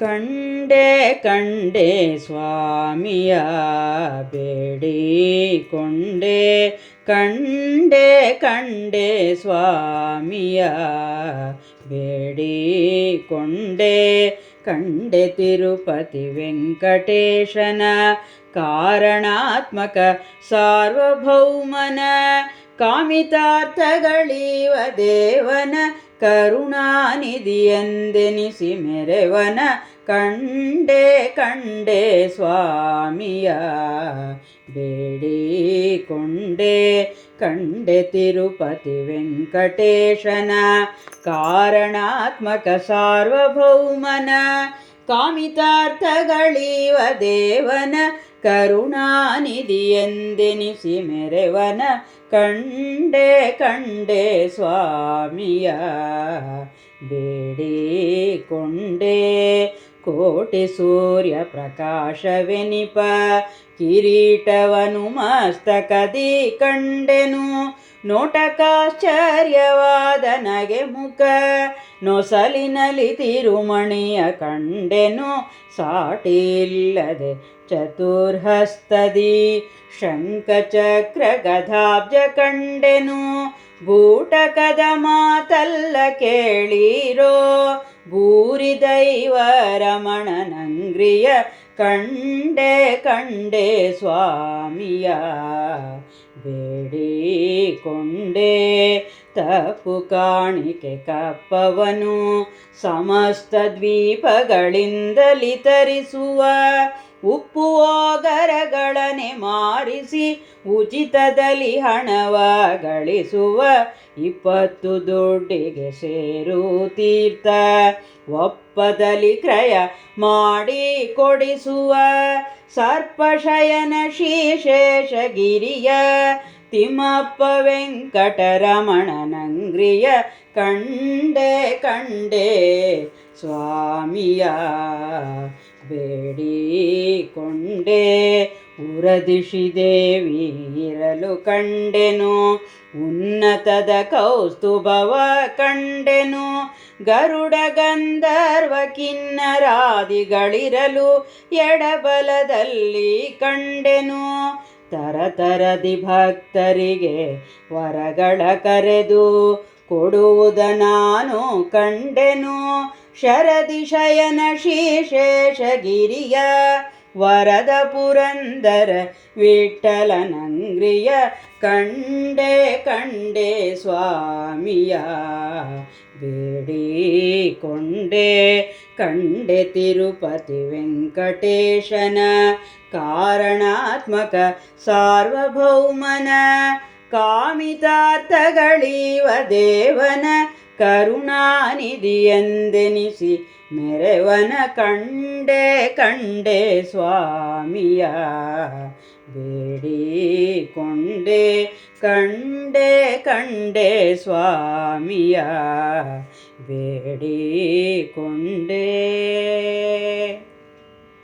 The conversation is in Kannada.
ಕಂಡೆ ಕಂಡೆ ಸ್ವಾಮಿಯ ಬೇಡಿಕೊಂಡೆ. ಕಂಡೆ ಕಂಡೆ ಸ್ವಾಮಿಯ ಬೇಡಿಕೊಂಡೆ. ಕಂಡೆ ತಿರುಪತಿ ವೆಂಕಟೇಶನ ಕಾರಣಾತ್ಮಕ ಸಾರ್ವಭೌಮನ ಕಾಮಿತಾರ್ಥಗಳೀವ ದೇವನ ಕರುಣಾನಿಧಿಯೆಂದೆನಿಸಿ ಮೆರೆವನ ಕಂಡೆ ಕಂಡೆ ಸ್ವಾಮಿಯ. ಬೇಡಿಕೊಂಡೆ ಕಂಡೆ ತಿರುಪತಿ ವೆಂಕಟೇಶನ ಕಾರಣಾತ್ಮಕ ಸಾರ್ವಭೌಮನ ಕಾಮಿತಾರ್ಥಗಳೀವ ದೇವನ ಕರುಣಾನಿಧಿಯೆಂದೆನಿಸಿ ಮೆರೆವನ ಕಂಡೆ ಕಂಡೆ ಸ್ವಾಮಿಯ. ಬೇಡಿಕೊಂಡೆ ಕೋಟಿ ಸೂರ್ಯ ಪ್ರಕಾಶವೆನಿಪ ಕಿರೀಟವನು ಮಸ್ತಕದಿ ಕಂಡೆನು. ನೋಟಕಾಶ್ಚರ್ಯವಾದ ನಗೆ ಮುಖ ನೊಸಲಿನಲ್ಲಿ ತಿರುಮಣಿಯ ಕಂಡೆನು ಸಾಟಿಲ್ಲದೆ ಚತುರ್ಹಸ್ತದಿ ಶಂಖಚಕ್ರ ಗದಾಬ್ಜ ಕಂಡೆನು. ಬೂಟಕದ ಮಾತಲ್ಲ ಕೇಳಿರೋ ಭೂರಿ ದೈವ ರಮಣನಂಗ್ರಿಯ ಕಂಡೆ ಕಂಡೆ ಸ್ವಾಮಿಯ ಬೇಡಿಕೊಂಡೆ ತಪ್ಪು ಕಾಣಿಕೆ ಕಪ್ಪವನು ಸಮಸ್ತ ದ್ವೀಪಗಳಿಂದಲಿ ತರಿಸುವ. ಉಪ್ಪು ಓಗರಗಳನೆ ಮಾರಿಸಿ ಉಚಿತದಲ್ಲಿ ಹಣವ ಗಳಿಸುವ. ಇಪ್ಪತ್ತು ದುಡ್ಡಿಗೆ ಸೇರು ತೀರ್ಥ, ಒಪ್ಪದಲ್ಲಿ ಕ್ರಯ ಮಾಡಿ ಕೊಡಿಸುವ. ಸರ್ಪಶಯನ ಶ್ರೀಶೇಷಗಿರಿಯ ತಿಮ್ಮಪ್ಪ ವೆಂಕಟರಮಣನಂಗ್ರಿಯ ಕಂಡೆ ಕಂಡೆ ಸ್ವಾಮಿಯ ಬೇಡಿಕೊಂಡೆ. ಇರಲು ಕಂಡೆನು, ಉನ್ನತದ ಕೌಸ್ತುಭವ ಕಂಡೆನು. ಗರುಡ ಗಂಧರ್ವ ಕಿನ್ನರಾದಿಗಳಿರಲು ಎಡಬಲದಲ್ಲಿ ಕಂಡೆನು. ತರತರದಿ ಭಕ್ತರಿಗೆ ವರಗಳ ಕರೆದು ಕೊಡುವುದ ನಾನು ಕಂಡೆನು. ಶರದಿ ಶಯನ ಶ್ರೀಶೇಷಗಿರಿಯ ವರದ ಪುರಂದರ ವಿಠಲನಂಗ್ರಿಯ ಕಂಡೆ ಕಂಡೆ ಸ್ವಾಮಿಯ ಬೇಡಿಕೊಂಡೆ ಕಂಡೆ ತಿರುಪತಿ ವೆಂಕಟೇಶನ ಕಾರಣಾತ್ಮಕ ಸಾರ್ವಭೌಮನ ಕಾಮಿತಾರ್ಥಗಳೀವ ದೇವನ ಕರುಣಾನಿಧಿಯೆಂದೆನಿಸಿ ಮೆರೆವನ ಕಂಡೆ ಕಂಡೆ ಸ್ವಾಮಿಯ ಬೇಡಿಕೊಂಡೆ ಕಂಡೆ ಕಂಡೆ ಸ್ವಾಮಿಯ ಬೇಡಿಕೊಂಡೆ